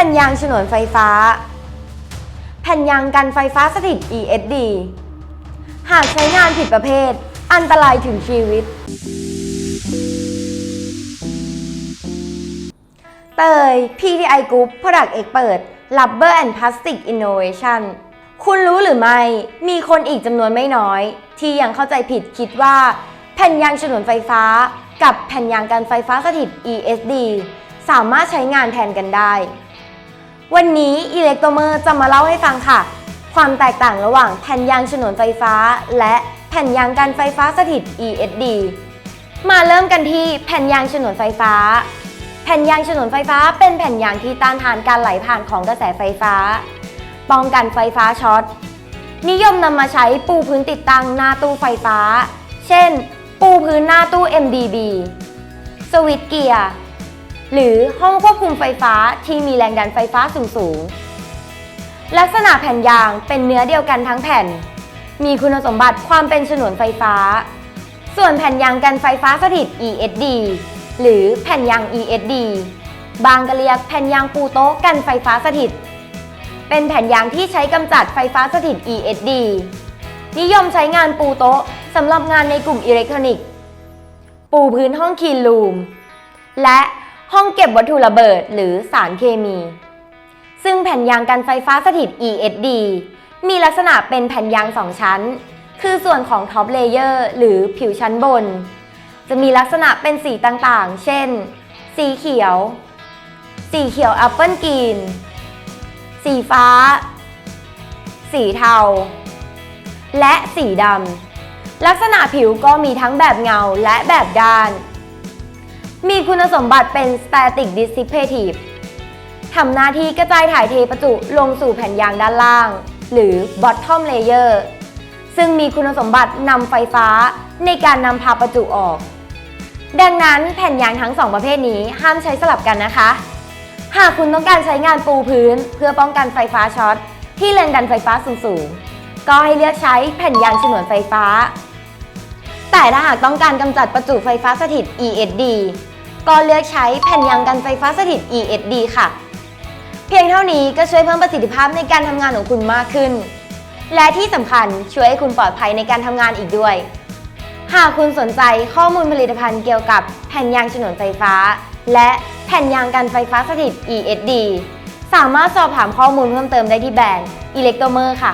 ผ่นยางฉนวนไฟฟ้า แผ่นยางกันไฟฟ้าสถิต ESD หากใช้งานผิดประเภท อันตรายถึงชีวิต เตย PTI Group Product Expert Rubber and Plastic Innovation คุณรู้หรือไม่ มีคนอีกจำนวนไม่น้อย ที่ยังเข้าใจผิดคิดว่า แผ่นยางฉนวนไฟฟ้า กับแผ่นยางกันไฟฟ้าสถิต ESD สามารถใช้งานแทนกันได้ วันนี้อิเล็กโตเมอร์จะมาเล่าให้ฟังค่ะ ความแตกต่างระหว่างแผ่นยางฉนวนไฟฟ้า และแผ่นยางกันไฟฟ้าสถิต ESD มาเริ่มกันที่แผ่นยางฉนวนไฟฟ้า แผ่นยางฉนวนไฟฟ้าเป็นแผ่นยางที่ต้านทานการไหลผ่านของกระแสไฟฟ้า ป้องกันไฟฟ้าช็อต นิยมนำมาใช้ปูพื้นติดตั้งหน้าตู้ไฟฟ้า เช่น ปูพื้นหน้าตู้ MDB สวิตช์เกียร์ หรือห้องควบคุมไฟฟ้าที่มีแรงดันไฟฟ้าสูงๆ ลักษณะแผ่นยางเป็นเนื้อเดียวกันทั้งแผ่น มีคุณสมบัติความเป็นฉนวนไฟฟ้า ส่วนแผ่นยางกันไฟฟ้าสถิต ESD หรือแผ่นยาง ESD บางก็เรียกแผ่นยางปูโต๊ะกันไฟฟ้าสถิต เป็นแผ่นยางที่ใช้กำจัดไฟฟ้าสถิต ESD นิยมใช้งานปูโต๊ะสำหรับงานในกลุ่มอิเล็กทรอนิกส์ ปูพื้นห้องคีนรูม และ ห้องเก็บวัตถุระเบิดหรือสารเคมี ซึ่งแผ่นยางกันไฟฟ้าสถิต ESD มีลักษณะเป็นแผ่นยางสองชั้น คือส่วนของท็อปเลเยอร์หรือผิวชั้นบน จะมีลักษณะเป็นสีต่างๆ เช่น สีเขียว สีเขียวแอปเปิลกรีน สีฟ้า สีเทา และสีดำลักษณะผิวก็มีทั้งแบบเงาและแบบด้าน มีคุณสมบัติเป็น static dissipative ทำหน้าที่กระจายถ่ายเทประจุลงสู่แผ่นยางด้านล่าง หรือ bottom layer ซึ่งมีคุณสมบัตินำไฟฟ้าในการนำพาประจุออก ดังนั้นแผ่นยางทั้งสองประเภทนี้ห้ามใช้สลับกันนะคะ หากคุณต้องการใช้งานปูพื้น เพื่อป้องกันไฟฟ้าช็อตที่แรงดันไฟฟ้าสูงๆ ก็ให้เลือกใช้แผ่นยางฉนวนไฟฟ้า แต่ถ้าหากต้องการกำจัดประจุไฟฟ้าสถิต ESD ก็เลือกใช้แผ่นยางกันไฟฟ้าสถิต ESD ค่ะ เพียงเท่านี้ก็ช่วยเพิ่มประสิทธิภาพในการทำงานของคุณมากขึ้น และที่สำคัญช่วยให้คุณปลอดภัยในการทำงานอีกด้วย หากคุณสนใจข้อมูลผลิตภัณฑ์เกี่ยวกับแผ่นยางฉนวนไฟฟ้า และแผ่นยางกันไฟฟ้าสถิต ESD สามารถสอบถามข้อมูลเพิ่มเติมได้ที่แบรนด์ Electromer ค่ะ